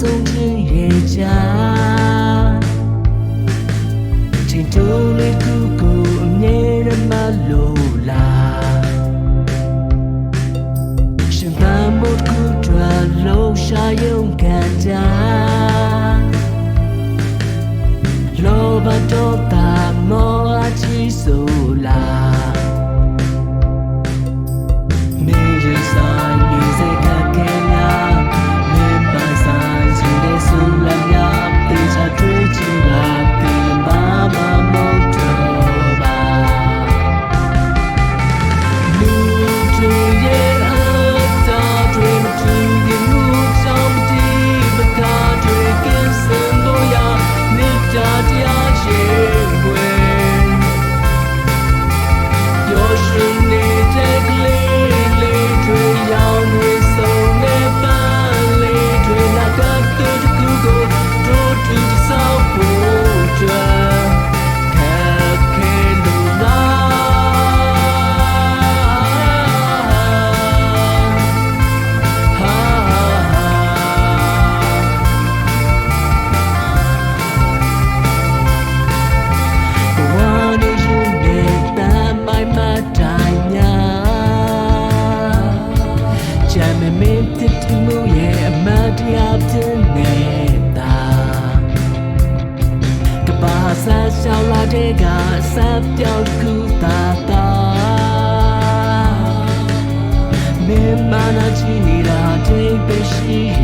ဆုံးခြင်းရဲ့ချာချင်းတုံးလေးခုကိုအမြဲတမ်းမလိုလားရှင်သာမို့ခုတွာလုံးရှာယုံကန်တာလောဘတော့တာမောအချီဆိုလား ရောက်လာတဲ့ကဆက်ပြောက်ကူတာတာမင်းမနာချီနေတာတွေပဲရှိ